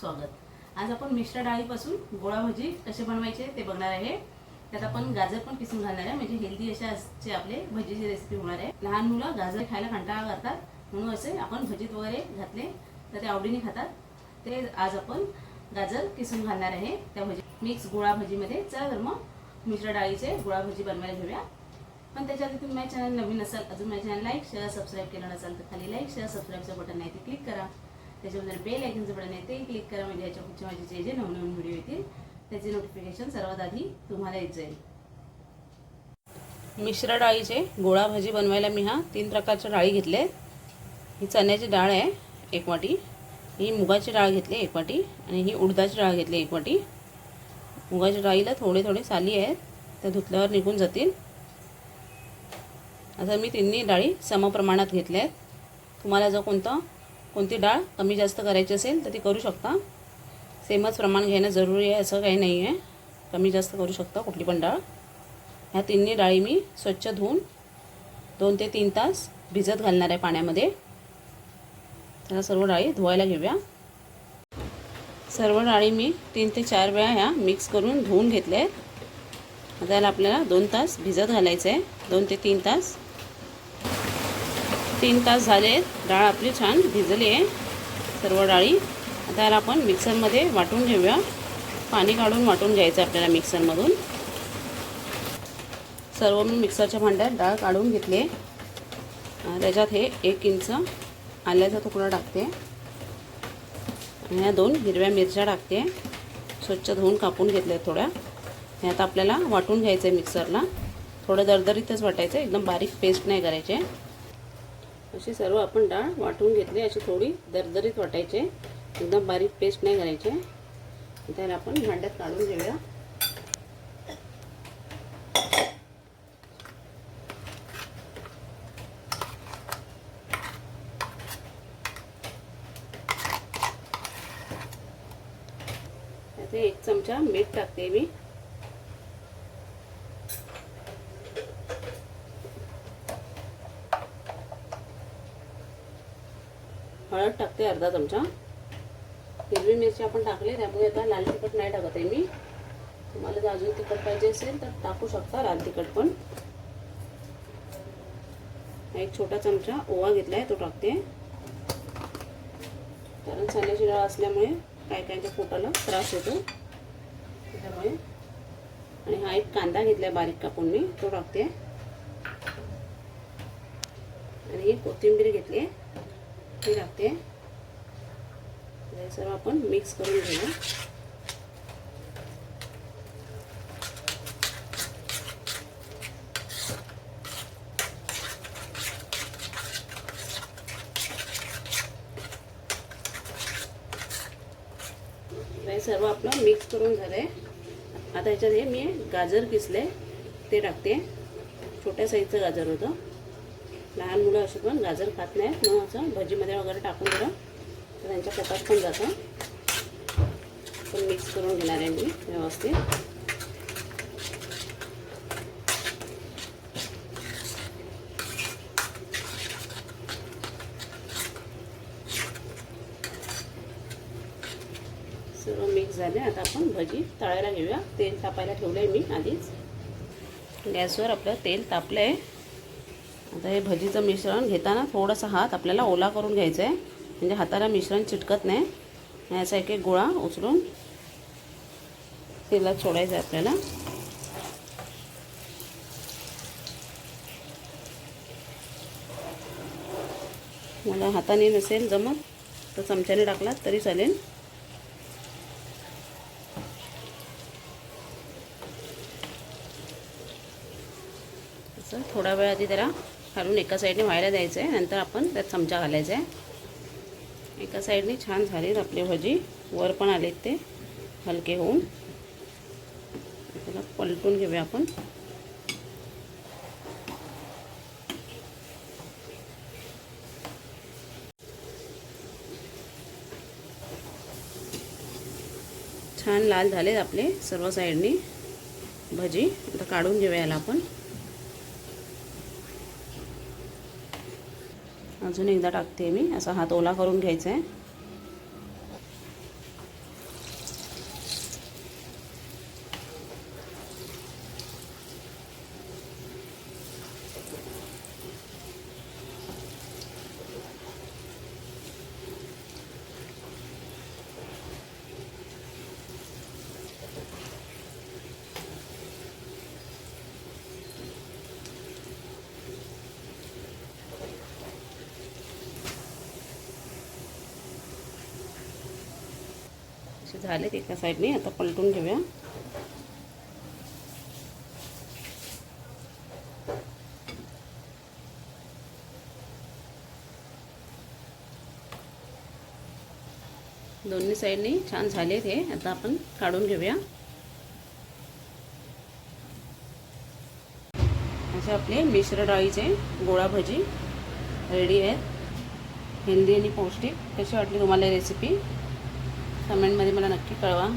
स्वागत. आज आपण मिश्र डाळीपासून गोळा भजी कसे बनवायचे ते बघणार आहे. त्यात आपण गाजर पण किसून घालणार आहे. म्हणजे हेल्दी अशा आपले भजीची रेसिपी होणार आहे. लहान मुलं गाजर खायला कंटाळा करतात. म्हणून असे आपण भजीत वगैरे घातले तर ते आवडीने खातात. ते आज आपण गाजर किसून घालणार आहे. त्या भजी मिक्स गोळा भजीमध्ये चला तर मग मिश्र डाळीचे गोळा भजी बनवायला घेऊया. पण त्याच्याआधी तुम्ही माझ्या चॅनल नवीन असाल अजून माझ्या चॅनल लाईक शेअर सबस्क्राईब केलं नसाल तर खाली लाईक शेअर सबस्क्राईबचं बटन आहे ते क्लिक करा. त्याच्यामध्ये बेल आयकनचं बटन आहे ते क्लिक करा म्हणजे याच्या पुढचे माझे जे जे नवनवीन व्हिडिओ येतील त्याचे नोटिफिकेशन सर्वात आधी तुम्हाला येत जाईल. मिश्र डाळीचे गोळा भाजी बनवायला मी हा तीन प्रकारच्या डाळी घेतले ही चण्याची डाळ आहे एक वाटी. ही मुगाची डाळ घेतली एक वाटी. आणि ही उडदाची डाळ घेतली एक वाटी. मुगाच्या डाळीला थोडे थोडे साली आहेत त्या धुतल्यावर निघून जातील. आता मी तिन्ही डाळी समप्रमाणात घेतल्या आहेत. तुम्हाला जर कोणतं कोणती डाळ कमी जास्त करायची असेल तर ती करू शकता. सेमच प्रमाण घेणं जरुरी आहे असं काही नाही आहे कमी जास्त करू शकता कुठली पण डाळ. ह्या तिन्ही डाळी मी स्वच्छ धुवून दोन ते तीन तास भिजत घालणार आहे पाण्यामध्ये. त्याला सर्व डाळी धुवायला घेऊया. सर्व डाळी मी तीन ते चार वेळा ह्या मिक्स करून धुवून घेतल्या आहेत. आता याला आपल्याला दोन तास भिजत घालायचं आहे दोन ते तीन तास तीन तास झाले आहेत डाळ आपली छान भिजली आहे सर्व डाळी. आता याला आपण मिक्सरमध्ये वाटून घेऊया. पाणी काढून वाटून घ्यायचं आपल्याला मिक्सरमधून. सर्व मी मिक्सरच्या भांड्यात डाळ काढून घेतली आहे. त्याच्यात हे एक इंच आल्याचा तुकडा टाकते. ह्या दोन हिरव्या मिरच्या टाकते. स्वच्छ धुवून कापून घेतल्या थोड्या. हे आता आपल्याला वाटून घ्यायचं आहे मिक्सरला. थोडं दरदरीतच वाटायचं एकदम बारीक पेस्ट नाही करायचे. अशी सर्व आपण डाळ वाटून घेतली अशी थोडी दरदरीत वाटायचे. एकदम बारीक पेस्ट नाही करायचे. त्याला आपण भांड्यात काढून घेऊया. एक चमचा मीठ टाकते मी. हळद टाकते अर्धा चमचा हिरवी मिरची आपण टाकली त्यामुळे आता लाल तिखट नाही टाकत आहे मी. तुम्हाला जर अजून तिखट पाहिजे असेल तर टाकू शकता लाल तिखट पण. एक छोटा चमचा ओवा घेतला आहे तो टाकते. कारण चण्याची डाळ असल्यामुळे काय कायच्या पोटाला त्रास होतो. त्यामुळे. आणि हा एक कांदा घेतला बारीक कापून मी तो टाकते. आणि ही कोथिंबीर घेतली. आहे ती टाकते. हे सर्व आपण मिक्स करून घेऊया. सर्व आपलं मिक्स करून झालं आहे आता ह्याच्यात हे मी गाजर किसले ते टाकते. छोट्या साईजचं गाजर होतं. लहान मुलं असं पण गाजर खात नाहीत. मग असं भजीमध्ये वगैरे टाकून दिलं. तर त्यांच्या पोटात पण जातं. पण मिक्स करून घेणार आहे मी व्यवस्थित. सर्व मिक्स झाले. आता आपण भजी तळायला घेऊया. तेल तापायला ठेवलं आहे मी आधीच. गॅसवर आपलं तेल तापलं आहे आता हे भजीचं मिश्रण घेताना थोडासा हात आपल्याला ओला करून घ्यायचा आहे. म्हणजे हाताला मिश्रण चिटकत नाही. याचा एक एक गोळा उचलून तेलात सोडायचं आहे आपल्याला. मला हाताने नसेल जमत तर चमच्याने टाकलात तरी चालेल. असं थोडा वेळ आधी त्याला घालून एका साईडने व्हायला द्यायचं आहे नंतर आपण त्यात चमचा घालायचा आहे. एका साईडने छान झालीत आपली भजी वर पण आलेत ते हलके होऊन. त्याला पलटून घेऊया आपण. छान लाल झालेत आपले सर्व साईडनी भजी. आता काढून घेऊया याला आपण. अजून एकदा टाकते मी. असा हात ओला करून घ्यायचा आहे. झालेत एका साईडने आता पलटून घेऊया. दोन्ही साईडने छान झालेत हे आता आपण काढून घेऊया. असे आपले मिश्र डाळीचे गोळा भजी रेडी आहेत. हेल्दी आणि पौष्टिक. कशी वाटली तुम्हाला रेसिपी कमेंटमध्ये मला नक्की कळवा.